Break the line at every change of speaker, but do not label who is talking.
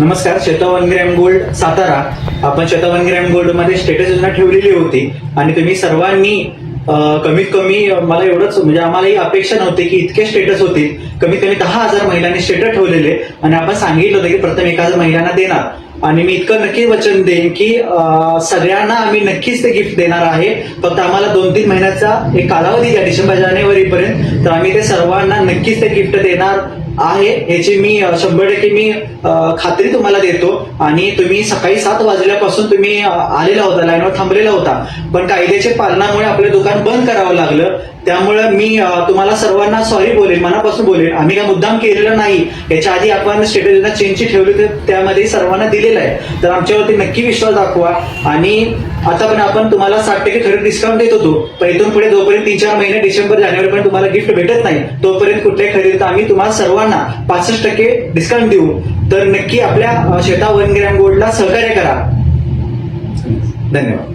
नमस्कार Shweta one gram gold Satara. आपण Shweta one gram गोल्डमध्ये स्टेटस योजना ठेवलेली होती आणि तुम्ही सर्वांनी कमीत कमी मला एवढंच म्हणजे आम्हाला ही अपेक्षा नव्हती की इतके स्टेटस होतील. कमीत कमी दहा हजार महिलांनी स्टेटस ठेवलेले आणि आपण सांगितलं होतं की प्रथम एक हजार महिलांना देणार. आणि मी इतकं नक्की वचन देईन की सगळ्यांना आम्ही नक्कीच ते गिफ्ट देणार आहे. फक्त आम्हाला दोन तीन महिन्याचा एक कालावधी द्या डिसेंबर जानेवारीपर्यंत. तर आम्ही ते सर्वांना नक्कीच ते गिफ्ट देणार. आहे. ह्याची मी शंभर टक्के मी खात्री तुम्हाला देतो. आणि तुम्ही सकाळी सात वाजल्यापासून तुम्ही आलेला होता लाईनवर थांबलेला होता. पण कायद्याच्या पालनामुळे आपलं दुकान बंद करावं लागलं. त्यामुळे मी तुम्हाला सर्वांना सॉरी बोलेन मनापासून बोलेन. आम्ही काय मुद्दाम केलेलं नाही. याच्या आधी आपण स्टेटस चेंजची ठेवली तर त्यामध्ये सर्वांना दिलेलं आहे. तर आमच्यावरती नक्की विश्वास दाखवा. आणि आता पण आपण तुम्हाला साठ टक्के खरेदी डिस्काउंट देत होतो. पण इथून पुढे जोपर्यंत तीन चार महिने डिसेंबर जानेवारी पर्यंत तुम्हाला गिफ्ट भेटत नाही तोपर्यंत कुठल्याही खरेदीत आम्ही तुम्हाला सर्वांना पासष्ट टक्के डिस्काउंट देऊ तर नक्की आपल्या शेता वन ग्रॅम गोल्डला सहकार्य करा. धन्यवाद.